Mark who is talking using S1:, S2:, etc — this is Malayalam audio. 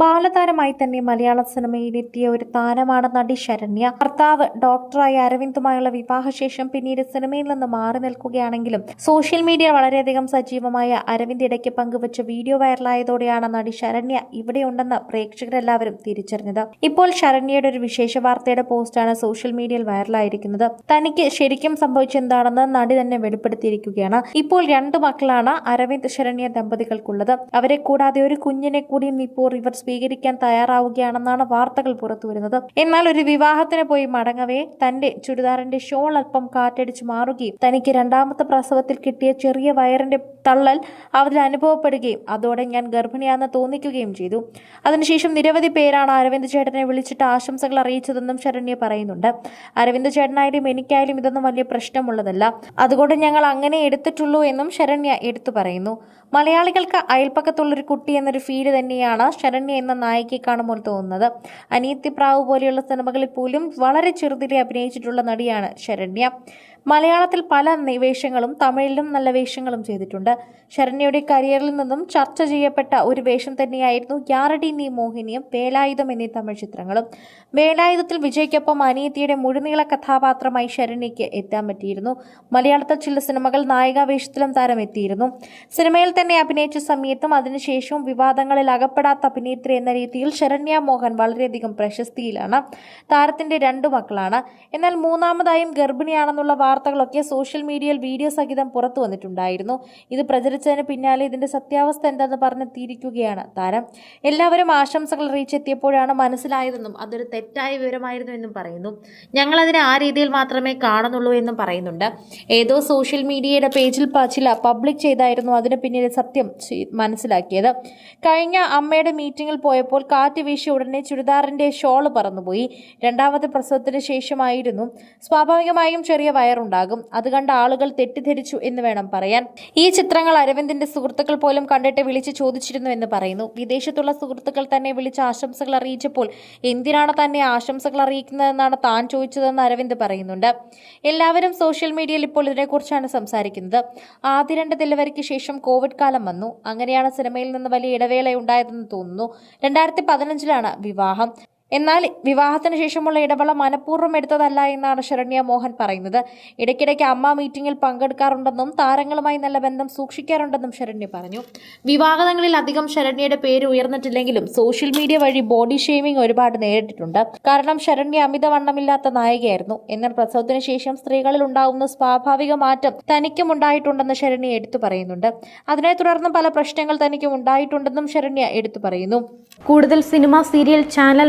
S1: ബാലതാരമായി തന്നെ മലയാള സിനിമയിലെത്തിയ ഒരു താരമാണ് നടി ശരണ്യ. ഭർത്താവ് ഡോക്ടറായ അരവിന്ദുമായുള്ള വിവാഹശേഷം പിന്നീട് സിനിമയിൽ നിന്ന് മാറി നിൽക്കുകയാണെങ്കിലും സോഷ്യൽ മീഡിയ വളരെയധികം സജീവമായ അരവിന്ദ് ഇടയ്ക്ക് പങ്കുവച്ച വീഡിയോ വൈറലായതോടെയാണ് നടി ശരണ്യ ഇവിടെയുണ്ടെന്ന് പ്രേക്ഷകരെല്ലാവരും തിരിച്ചറിഞ്ഞത്. ഇപ്പോൾ ശരണ്യയുടെ ഒരു വിശേഷ വാർത്തയുടെ പോസ്റ്റാണ് സോഷ്യൽ മീഡിയയിൽ വൈറലായിരിക്കുന്നത്. തനിക്ക് ശരിക്കും സംഭവിച്ചെന്താണെന്ന് നടി തന്നെ വെളിപ്പെടുത്തിയിരിക്കുകയാണ്. ഇപ്പോൾ രണ്ടു മക്കളാണ് അരവിന്ദ് ശരണ്യ ദമ്പതികൾക്കുള്ളത്. അവരെ കൂടാതെ ഒരു കുഞ്ഞിനെ കൂടിയും ഇപ്പോൾ ഇവർ സ്വീകരിക്കാൻ തയ്യാറാവുകയാണെന്നാണ് വാർത്തകൾ പുറത്തുവരുന്നത്. എന്നാൽ ഒരു വിവാഹത്തിന് പോയി മടങ്ങവേ തന്റെ ചുരിദാറിന്റെ ഷോൾ അല്പം കാറ്റടിച്ചു മാറുകയും തനിക്ക് രണ്ടാമത്തെ പ്രസവത്തിൽ കിട്ടിയ ചെറിയ വയറിന്റെ തള്ളൽ അവരിൽ അനുഭവപ്പെടുകയും അതോടെ ഞാൻ ഗർഭിണിയാണെന്ന് തോന്നിക്കുകയും ചെയ്തു. അതിനുശേഷം നിരവധി പേരാണ് അരവിന്ദ് ചേട്ടനെ വിളിച്ചിട്ട് ആശംസകൾ അറിയിച്ചതെന്നും ശരണ്യ പറയുന്നുണ്ട്. അരവിന്ദ് ചേട്ടനായാലും എനിക്കായാലും ഇതൊന്നും വലിയ പ്രശ്നമുള്ളതല്ല. അതുകൊണ്ട് ഞങ്ങൾ അങ്ങനെ എടുത്തിട്ടുള്ളൂ എന്നും ശരണ്യ എടുത്തു പറയുന്നു. മലയാളികൾക്ക് അയൽപ്പക്കത്തുള്ളൊരു കുട്ടി എന്നൊരു ഫീൽ തന്നെയാണ് ശരണ്യ എന്ന നായികയെ കാണുമ്പോൾ തോന്നുന്നത്. അനിയത്തിപ്രാവ് പോലെയുള്ള സിനിമകളിൽ പോലും വളരെ ചെറുതിലെ അഭിനയിച്ചിട്ടുള്ള നടിയാണ് ശരണ്യ. മലയാളത്തിൽ പല വേഷങ്ങളും തമിഴിലും നല്ല വേഷങ്ങളും ചെയ്തിട്ടുണ്ട്. ശരണ്യയുടെ കരിയറിൽ നിന്നും ചർച്ച ചെയ്യപ്പെട്ട ഒരു വേഷം തന്നെയായിരുന്നു യാറടി നീ മോഹിനിയും വേലായുധം എന്നീ തമിഴ് ചിത്രങ്ങളും. വേലായുധത്തിൽ വിജയ്ക്കൊപ്പം അനിയത്തിയുടെ മുഴുനീള കഥാപാത്രമായി ശരണ്യയ്ക്ക് എത്താൻ പറ്റിയിരുന്നു. മലയാളത്തിൽ ചില സിനിമകൾ നായികാവേഷത്തിലും താരം എത്തിയിരുന്നു. സിനിമയിൽ തന്നെ അഭിനയിച്ച സമയത്തും അതിനുശേഷവും വിവാദങ്ങളിൽ അകപ്പെടാത്ത അഭിനേത്രി എന്ന രീതിയിൽ ശരണ്യ മോഹൻ വളരെയധികം പ്രശസ്തിയിലാണ്. താരത്തിന്റെ രണ്ടു മക്കളാണ്. എന്നാൽ മൂന്നാമതായും ഗർഭിണിയാണെന്നുള്ള വാർത്തകളൊക്കെ സോഷ്യൽ മീഡിയയിൽ വീഡിയോ സഹിതം പുറത്തു വന്നിട്ടുണ്ടായിരുന്നു. ഇത് പ്രചരിച്ചതിന് പിന്നാലെ ഇതിന്റെ സത്യാവസ്ഥ എന്താണെന്ന് പറഞ്ഞെത്തിയിരിക്കുകയാണ് താരം. എല്ലാവരും ആശംസകൾ അറിയിച്ചെത്തിയപ്പോഴാണ് മനസ്സിലായതെന്നും അതൊരു തെറ്റായ വിവരമായിരുന്നു എന്നും പറയുന്നു. ഞങ്ങളതിനെ ആ രീതിയിൽ മാത്രമേ കാണുന്നുള്ളൂ എന്നും പറയുന്നുണ്ട്. ഏതോ സോഷ്യൽ മീഡിയയുടെ പേജിൽ ചില പബ്ലിക് ചെയ്തായിരുന്നു അതിന് പിന്നിലെ സത്യം മനസ്സിലാക്കിയത്. കഴിഞ്ഞ അമ്മയുടെ മീറ്റിംഗിൽ പോയപ്പോൾ കാറ്റ് വീശി ഉടനെ ചുരിദാറിന്റെ ഷോൾ പറന്നുപോയി. രണ്ടാമത്തെ പ്രസവത്തിന് ശേഷമായിരുന്നു. സ്വാഭാവികമായും ചെറിയ വയറുണ്ടാകും അത് കണ്ട ആളുകൾ തെറ്റിദ്ധരിച്ചു എന്ന് വേണം പറയാൻ. ഈ ചിത്രങ്ങൾ അരവിന്ദിന്റെ സുഹൃത്തുക്കൾ പോലും കണ്ടിട്ട് വിളിച്ച് ചോദിച്ചിരുന്നു എന്ന് പറയുന്നു. വിദേശത്തുള്ള സുഹൃത്തുക്കൾ തന്നെ വിളിച്ച് ആശംസകൾ അറിയിച്ചപ്പോൾ എന്തിനാണ് തന്നെ ആശംസകൾ അറിയിക്കുന്നതെന്നാണ് താൻ ചോദിച്ചതെന്ന് അരവിന്ദ് പറയുന്നുണ്ട്. എല്ലാവരും സോഷ്യൽ മീഡിയയിൽ ഇപ്പോൾ ഇതിനെക്കുറിച്ചാണ് സംസാരിക്കുന്നത്. ആദ്യ രണ്ട് ഡെലിവറിക്ക് ശേഷം കോവിഡ് കാലം വന്നു. അങ്ങനെയാണ് സിനിമയിൽ നിന്ന് വലിയ ഇടവേള ഉണ്ടായതെന്ന് തോന്നുന്നു. രണ്ടായിരത്തി പതിനഞ്ചിലാണ് വിവാഹം. എന്നാൽ വിവാഹത്തിന് ശേഷമുള്ള ഇടവേള മനഃപൂർവം എടുത്തതല്ല എന്നാണ് ശരണ്യ മോഹൻ പറയുന്നത്. ഇടയ്ക്കിടയ്ക്ക് അമ്മ മീറ്റിംഗിൽ പങ്കെടുക്കാറുണ്ടെന്നും താരങ്ങളുമായി നല്ല ബന്ധം സൂക്ഷിക്കാറുണ്ടെന്നും ശരണ്യ പറഞ്ഞു. വിവാഹങ്ങളിൽ അധികം ശരണ്യയുടെ പേര് ഉയർന്നിട്ടില്ലെങ്കിലും സോഷ്യൽ മീഡിയ വഴി ബോഡി ഷേമിംഗ് ഒരുപാട് നേരിട്ടിട്ടുണ്ട്. കാരണം ശരണ്യ അമിതവണ്ണമില്ലാത്ത നായികയായിരുന്നു. എന്നാൽ പ്രസവത്തിന് ശേഷം സ്ത്രീകളിൽ ഉണ്ടാവുന്ന സ്വാഭാവിക മാറ്റം തനിക്കും ഉണ്ടായിട്ടുണ്ടെന്ന് ശരണ്യ എടുത്തു പറയുന്നുണ്ട്. അതിനെ തുടർന്ന് പല പ്രശ്നങ്ങൾ തനിക്കും ഉണ്ടായിട്ടുണ്ടെന്നും ശരണ്യ എടുത്തു പറയുന്നു.
S2: കൂടുതൽ സിനിമ സീരിയൽ ചാനൽ